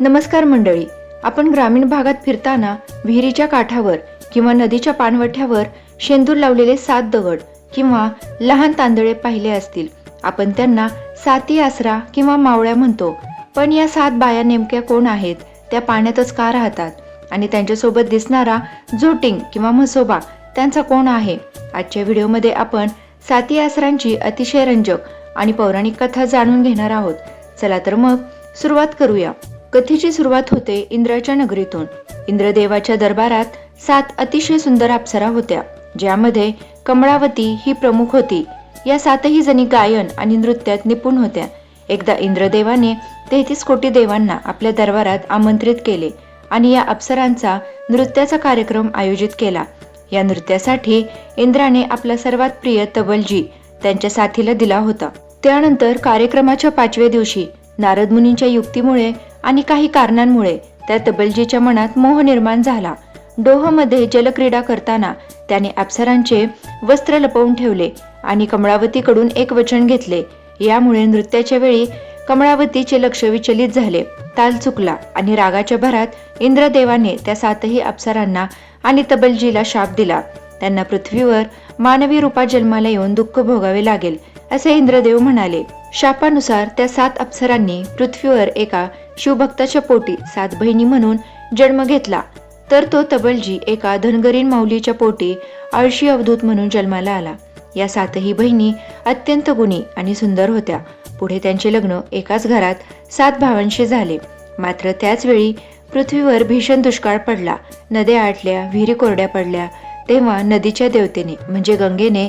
नमस्कार मंडळी. आपण ग्रामीण भागात फिरताना विहिरीच्या काठावर किंवा नदीच्या पाणवठ्यावर शेंदूर लावलेले सात दगड किंवा लहान तांदळे पाहिले असतील. आपण त्यांना साती आसरा किंवा मावळ्या म्हणतो. पण या सात बाया नेमक्या कोण आहेत? त्या पाण्यातच का राहतात? आणि त्यांच्यासोबत दिसणारा झोटिंग किंवा म्हसोबा त्यांचा कोण आहे? आजच्या व्हिडिओमध्ये आपण साती आसरांची अतिशय रंजक आणि पौराणिक कथा जाणून घेणार आहोत. चला तर मग सुरुवात करूया. कथेची सुरुवात होते इंद्राच्या नगरीतून. इंद्रदेवाच्या दरबारात सात अतिशय सुंदर अप्सरा होत्या ज्यामध्ये कमळावती ही प्रमुख होती. या सातही जणी गायन आणि नृत्यात निपुण होत्या. एकदा इंद्रदेवाने तेहतीस कोटी देवांना आपल्या दरबारात आमंत्रित केले आणि या अप्सरांचा नृत्याचा कार्यक्रम आयोजित केला. या नृत्यासाठी इंद्राने आपला सर्वात प्रिय तबलजी त्यांच्या साथीला दिला होता. त्यानंतर कार्यक्रमाच्या पाचव्या दिवशी नारद मुनींच्या युक्तीमुळे आणि काही कारणांमुळे त्या तबलजीच्या मनात मोह निर्माण झाला. डोहमध्ये जलक्रीडा करताना त्याने अप्सरांचे वस्त्र लपवून ठेवले आणि कमळावतीकडून एक वचन घेतले. यामुळे नृत्याच्या वेळी कमळावतीचे लक्ष विचलित झाले. ताल चुकला आणि रागाच्या भरात इंद्रदेवाने त्या सातही अप्सरांना आणि तबलजीला शाप दिला. त्यांना पृथ्वीवर मानवी रूपात जन्माला येऊन दुःख भोगावे लागेल असे इंद्रदेव म्हणाले. शापानुसार त्या सात अप्सरांनी पृथ्वीवर एका शिवभक्ताच्या पोटी सात बहिणी म्हणून जन्म घेतला. तर तो तबलजी एका धनगरीन माऊलीच्या पोटी आळशी अवधूत म्हणून जन्माला आला. या सातही बहिणी अत्यंत गुणी आणि सुंदर होत्या. पुढे त्यांचे लग्न एकाच घरात सात भावांशी झाले. मात्र त्याच वेळी पृथ्वीवर भीषण दुष्काळ पडला. नद्या आटल्या विहिरी कोरड्या पडल्या. तेव्हा नदीच्या देवतेने म्हणजे गंगेने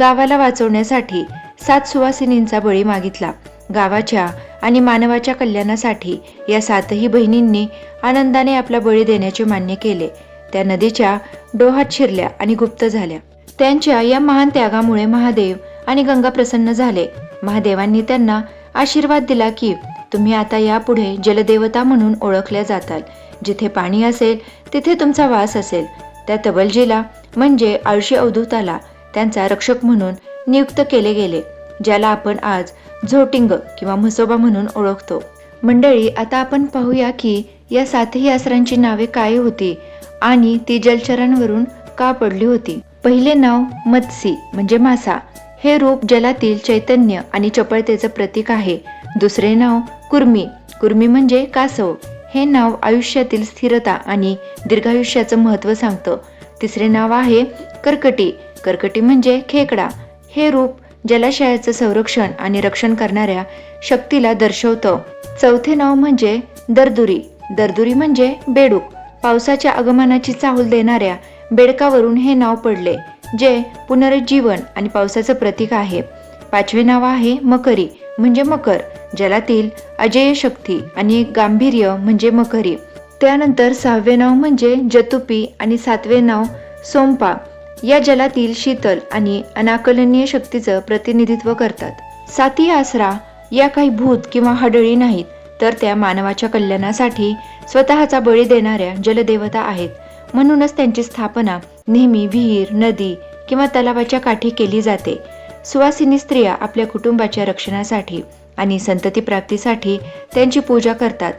गावाला वाचवण्यासाठी सात सुवासिनींचा बळी मागितला. गावाच्या आणि मानवाच्या कल्याणासाठी या सातही बहिणींनी आनंदाने आपला बळी देण्याचे मान्य केले. त्या नदीच्या डोहात शिरल्या आणि गुप्त झाल्या. त्यांच्या या महान त्यागामुळे महादेव आणि गंगा प्रसन्न झाले. महादेवांनी त्यांना आशीर्वाद दिला की तुम्ही आता यापुढे जलदेवता म्हणून ओळखल्या जाताल. जिथे पाणी असेल तिथे तुमचा वास असेल. त्या तबलजीला म्हणजे आळशी अवधूताला त्यांचा रक्षक म्हणून नियुक्त केले गेले ज्याला आपण आज झोटिंग किंवा म्हसोबा म्हणून ओळखतो. मंडळी आता आपण पाहूया की या सातही आसरांची नावे काय होती आणि ती जलचरांवरून का पडली होती. पहिले नाव मत्सी म्हणजे मासा. हे रूप जलातील चैतन्य आणि चपळतेचं प्रतीक आहे. दुसरे नाव कुर्मी. कुर्मी म्हणजे कासव. हे नाव आयुष्यातील स्थिरता आणि दीर्घायुष्याचं महत्त्व सांगतं. तिसरे नाव आहे कर्कटी. कर्कटी म्हणजे खेकडा. हे रूप जलाशयाचं संरक्षण आणि रक्षण करणाऱ्या शक्तीला दर्शवतं. चौथे नाव म्हणजे दरदुरी. दरदुरी म्हणजे बेडूक. पावसाच्या आगमनाची चाहूल देणाऱ्या बेडकावरून हे नाव पडले जे पुनरुज्जीवन आणि पावसाचं प्रतीक आहे. पाचवे नाव आहे मकरी म्हणजे मकर. जलातील अजेय शक्ती आणि गांभीर्य म्हणजे मकरी. त्यानंतर सहावे नाव म्हणजे जतुपी आणि सातवे नाव सोमपा. या जलातील शीतल आणि अनाकलनीय शक्तीचं प्रतिनिधित्व करतात. साती आसरा या काही भूत किंवा हडळी नाहीत तर त्या मानवाच्या कल्याणासाठी स्वतःचा बळी देणाऱ्या जलदेवता आहेत. म्हणूनच त्यांची स्थापना नेहमी विहीर नदी किंवा तलावाच्या काठी केली जाते. सुवासिनी स्त्रिया आपल्या कुटुंबाच्या रक्षणासाठी आणि संतती प्राप्तीसाठी त्यांची पूजा करतात.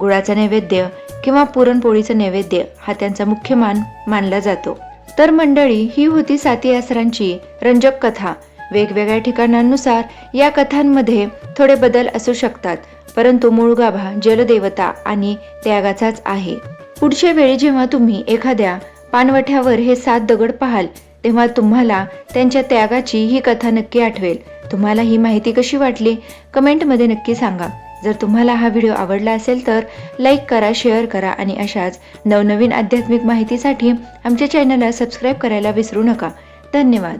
गुळाचा नैवेद्य किंवा पुरणपोळीचं नैवेद्य हा त्यांचा मुख्य मान मानला जातो. तर मंडळी ही होती साती आसरांची रंजक कथा वेगवेगळ्या ठिकाणांनुसार या कथांमध्ये थोडे बदल असू शकतात परंतु मूळ गाभा जलदेवता आणि त्यागाचाच आहे. पुढच्या वेळी जेव्हा तुम्ही एखाद्या पानवठ्यावर हे सात दगड पाहाल तेव्हा तुम्हाला त्यांच्या त्यागाची ही कथा नक्की आठवेल. तुम्हाला ही माहिती कशी वाटली? कमेंटमध्ये नक्की सांगा. जर तुम्हाला हा व्हिडिओ आवडला असेल तर लाईक करा शेअर करा आणि अशाच नवनवीन आध्यात्मिक माहितीसाठी आमच्या चॅनलला सबस्क्राईब करायला विसरू नका. धन्यवाद.